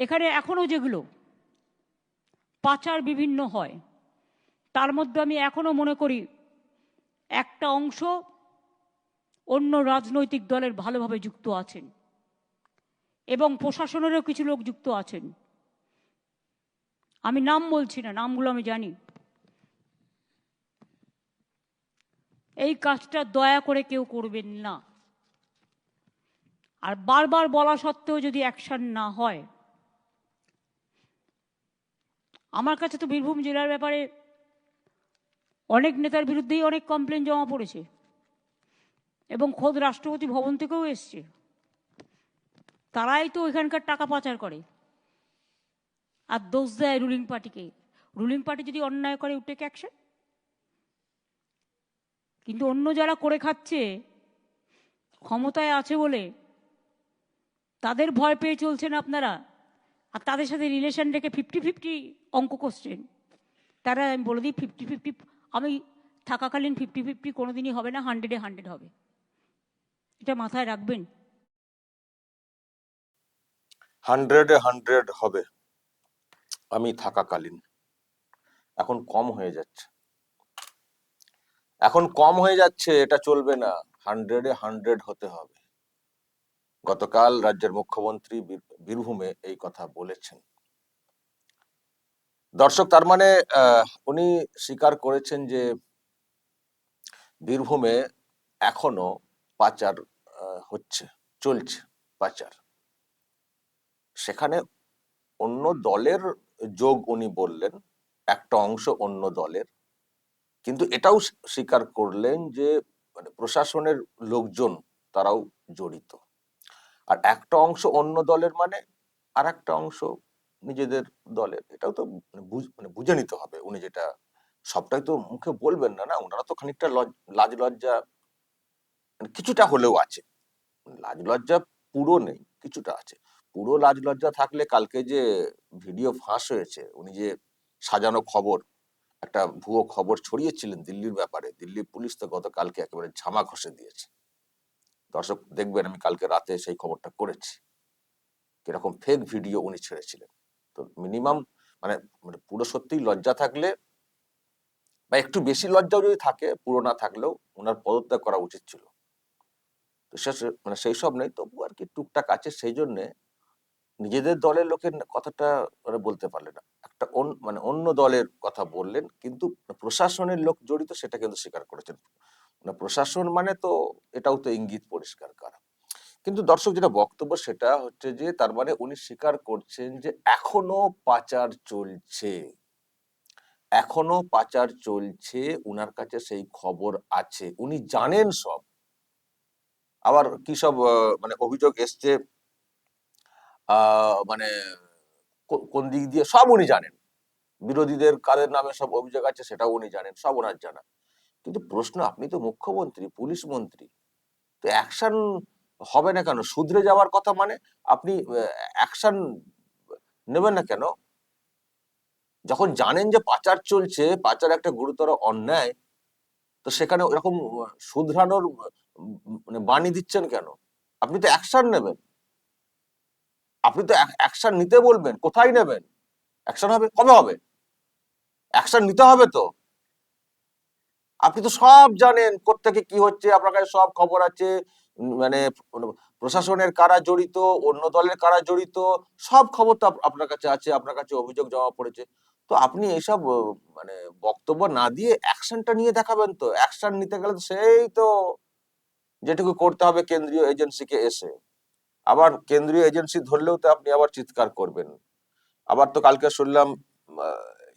এখানে এখনও যেগুলো পাচার বিভিন্ন হয়, তার মধ্যে আমি এখনও মনে করি একটা অংশ অন্য রাজনৈতিক দলের ভালোভাবে যুক্ত আছেন এবং প্রশাসনেরও কিছু লোক যুক্ত আছেন। আমি নাম বলছি না, নামগুলো আমি জানি। এই কাজটা দয়া করে কেউ করবেন না। আর বারবার বলা সত্ত্বেও যদি অ্যাকশন না হয় আমার কাছে তো বীরভূম জেলার ব্যাপারে অনেক নেতার বিরুদ্ধেই অনেক কমপ্লেন জমা পড়েছে। এবং খোদ রাষ্ট্রপতি ভবন থেকেও এসছে। তারাই তো এখানকার টাকা পাচার করে। আর দোষ দেয় রুলিং পার্টিকে রুলিং পার্টি যদি অন্যায় করে, উঠে অ্যাকশন কিন্তু অন্য যারা করে খাচ্ছে, ক্ষমতায় আছে বলে তাদের ভয় পেয়ে চলছেন আপনারা। আর তাদের সাথে রিলেশন রেখে ফিফটি ফিফটি অঙ্ক কোশ্চেন তারা আমি বলে দিই ফিফটি ফিফটি আমি থাকাকালীন ফিফটি ফিফটি কোনো দিনই হবে না হান্ড্রেডে হান্ড্রেড হবে। এটা মাথায় রাখবেন। হান্ড্রেডে হান্ড্রেড হবে। আমি থাকাকালীন। এখন কম হয়ে যাচ্ছে। এখন কম হয়ে যাচ্ছে, এটা চলবে না। হান্ড্রেডে হান্ড্রেড হতে হবে। গতকাল রাজ্যের মুখ্যমন্ত্রী বীরভূমে এই কথা বলেছেন। দর্শক, তার মানে উনি স্বীকার করেছেন যে বীরভূমে এখনও পাচার হচ্ছে, চলছে পাচার। সেখানে অন্য দলের যোগ উনি বললেন, একটা অংশ অন্য দলের। কিন্তু এটাও স্বীকার করলেন যে মানে প্রশাসনের লোকজন তারাও জড়িত। আর একটা অংশ অন্য দলের মানে আর একটা অংশ নিজেদের দলের। এটাও তো মানে বুঝ- মানে বুঝে নিতে হবে উনি যেটা, সবটাই তো মুখে বলবেন না না? ওনারা তো খানিকটা লজ- লাজ লজ্জা মানে কিছুটা হলেও আছে। লাজ লজ্জা পুরো নেই, কিছুটা আছে। পুরো লাজ লজ্জা থাকলে কালকে যে ভিডিও ফাঁস হয়েছে, উনি যে সাজানো খবর, একটা ভুয়ো খবর ছড়িয়েছিলেন দিল্লির ব্যাপারে দিল্লি পুলিশ তো গতকালকে একেবারে ঝামা ঘষে দিয়েছে। দর্শক দেখবেন, আমি কালকে রাতে সেই খবরটা করেছি। কীরকম ফেক ভিডিও উনি ছেড়েছিলেন। তো মিনিমাম মানে মানে পুরো সত্যিই লজ্জা থাকলে বা একটু বেশি লজ্জাও যদি থাকে, পুরো না থাকলেও ওনার পদত্যাগ করা উচিত ছিল। তো সে- মানে সেই সব নেই, তবু আর কি টুকটাক আছে সেই জন্যে নিজেদের দলের লোকের কথাটা বলতে পারলেন না। একটা মানে অন্য দলের কথা বললেন, কিন্তু প্রশাসনের লোক জড়িত সেটা কিন্তু স্বীকার করেছেন। মানে প্রশাসন মানে তো এটাও তো ইঙ্গিত পরিষ্কার করা। কিন্তু দর্শক যেটা বক্তব্য সেটা হচ্ছে যে, তার মানে উনি স্বীকার করছেন যে, এখনও পাচার চলছে। এখনও পাচার চলছে, উনার কাছে সেই খবর আছে। উনি জানেন সব। আবার কি সব মানে অভিযোগ এসছে মানে কোন দিক দিয়ে সব উনি জানেন। বিরোধীদের কাদের নামে সব অভিযোগ আছে সেটাও উনি জানেন, সব ওনার জানা। কিন্তু প্রশ্ন, আপনি তো মুখ্যমন্ত্রী, পুলিশ মন্ত্রী। তো অ্যাকশন হবে না কেন? শুধরে যাওয়ার কথা মানে আপনি অ্যাকশন নেবেন না কেন? যখন জানেন যে পাচার চলছে, পাচার একটা গুরুতর অন্যায়, তো সেখানে ওরকম শুধরানোর মানে বাণী দিচ্ছেন কেন? আপনি তো অ্যাকশন নেবেন। আপনি তো অ্যাকশন নিতে বলবেন। কোথায় নেবেন? অ্যাকশন হবে? কবে হবে? অ্যাকশন নিতে হবে তো। আপনি তো সব জানেন কোত্থেকে কি হচ্ছে, আপনার কাছে সব খবর আছে মানে প্রশাসনের কারা জড়িত, অন্য দলের কারা জড়িত, সব খবর তো আপনার কাছে আছে, আপনার কাছে অভিযোগ জমা পড়েছে। তো আপনি এইসব মানে বক্তব্য না দিয়ে অ্যাকশনটা নিয়ে দেখাবেন তো, অ্যাকশন নিতে গেলে তো সেই তো যেটুকু করতে হবে কেন্দ্রীয় এজেন্সিকে এসে। আবার কেন্দ্রীয় এজেন্সি ধরলেও তো আপনি আবার চিৎকার করবেন। আবার তো কালকে শুনলাম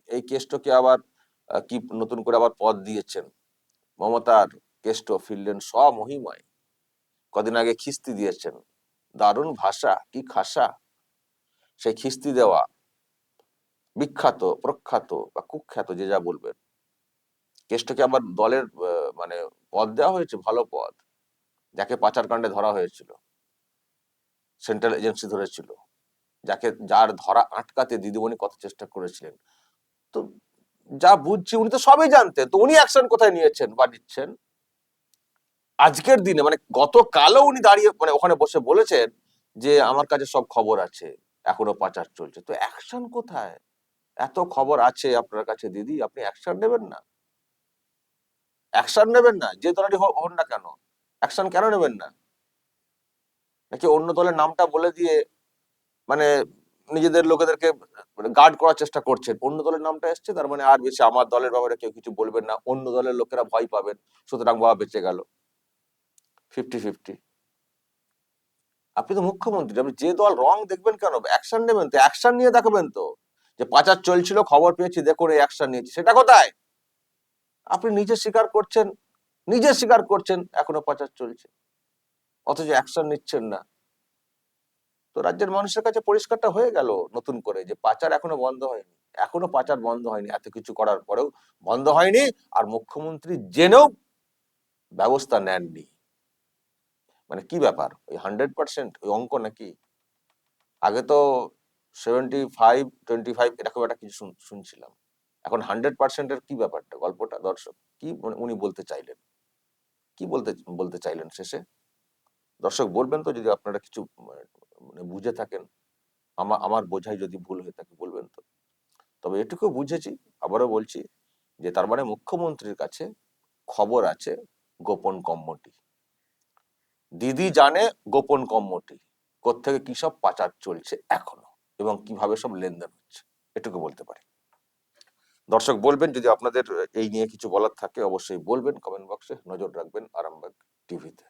এই কেষ্টকে আবার কি নতুন করে আবার পদ দিয়েছেন? মমতার, কেষ্ট, ফিরলেন স্বমহিমায়। কদিন আগে খিস্তি দিয়েছেন। দারুণ ভাষা, কি খাসা। সেই খিস্তি দেওয়া, বিখ্যাত, প্রখ্যাত বা কুখ্যাত, যে যা বলবেন। কেষ্টকে আবার দলের মানে পদ দেওয়া হয়েছে, ভালো পদ, যাকে পাচার কাণ্ডে ধরা হয়েছিল। সেন্ট্রাল এজেন্সি ধরেছিল। যাকে, যার ধরা আটকাতে দিদিমণি কত চেষ্টা করেছিলেন। তো যা বুঝছি উনি তো সবই জানতেন। তো উনি অ্যাকশন কোথায় নিয়েছেন বা নিচ্ছেন? আজকের দিনে মানে গতকালও উনি দাঁড়িয়ে মানে ওখানে বসে বলেছেন যে আমার কাছে সব খবর আছে, এখনও পাচার চলছে। তো অ্যাকশন কোথায়? এত খবর আছে আপনার কাছে দিদি, আপনি অ্যাকশন নেবেন না। অ্যাকশন নেবেন না, যে হো- হন না কেন? অ্যাকশন কেন নেবেন না? নাকি অন্য দলের নামটা বলে দিয়ে মানে নিজেদের লোকেদেরকে গার্ড করার চেষ্টা করছেন। অন্য দলের নামটা এসছে, তার মানে আর বেশি আমার দলের ব্যাপারে কেউ কিছু বলবেন না। অন্য দলের লোকেরা ভয় পাবেন, সুতরাং বাবা বেঁচে গেল। ফিফটি ফিফটি আপনি তো মুখ্যমন্ত্রী, আপনি যে দল রং দেখবেন কেন? অ্যাকশন নেবেন তো অ্যাকশন নিয়ে দেখাবেন তো। যে পাচার চলছিল, খবর পেয়েছি, দেখুন এই অ্যাকশন নিয়েছি, সেটা কোথায়? আপনি নিজে স্বীকার করছেন, নিজে স্বীকার করছেন, এখনও পাচার চলছে। অথচ অ্যাকশন নিচ্ছেন না। তো রাজ্যের মানুষের কাছে পরিষ্কারটা হয়ে গেল নতুন করে যে পাচার এখনও বন্ধ হয়নি। এখনও পাচার বন্ধ হয়নি। এত কিছু করার পরেও বন্ধ হয়নি আর মুখ্যমন্ত্রী জেনেও ব্যবস্থা নেননি। মানে কি ব্যাপার? ওই হান্ড্রেড পার্সেন্ট ওই অঙ্ক নাকি? আগে তো সেভেন্টি ফাইভ টোয়েন্টি ফাইভ এরকম একটা কিছু শুন- শুনছিলাম। এখন হান্ড্রেড পার্সেন্টের কি ব্যাপারটা? গল্পটা, দর্শক, কি মানে উনি বলতে চাইলেন? কি বলতে বলতে চাইলেন শেষে? দর্শক বলবেন তো যদি আপনারা কিছু মানে বুঝে থাকেন আমার আমার বোঝাই যদি ভুল হয়ে থাকে বলবেন তো। তবে এটুকু বুঝেছি, আবারও বলছি যে তার মানে মুখ্যমন্ত্রীর কাছে খবর আছে গোপন কম্মটি। দিদি জানে গোপন কম্মটি, কোত্থেকে কি সব পাচার চলছে এখনও এবং কীভাবে সব লেনদেন হচ্ছে, এটুকু বলতে পারি। দর্শক বলবেন, যদি আপনাদের এই নিয়ে কিছু বলার থাকে অবশ্যই বলবেন কমেন্ট বক্সে নজর রাখবেন আরামবাগ টিভিতে।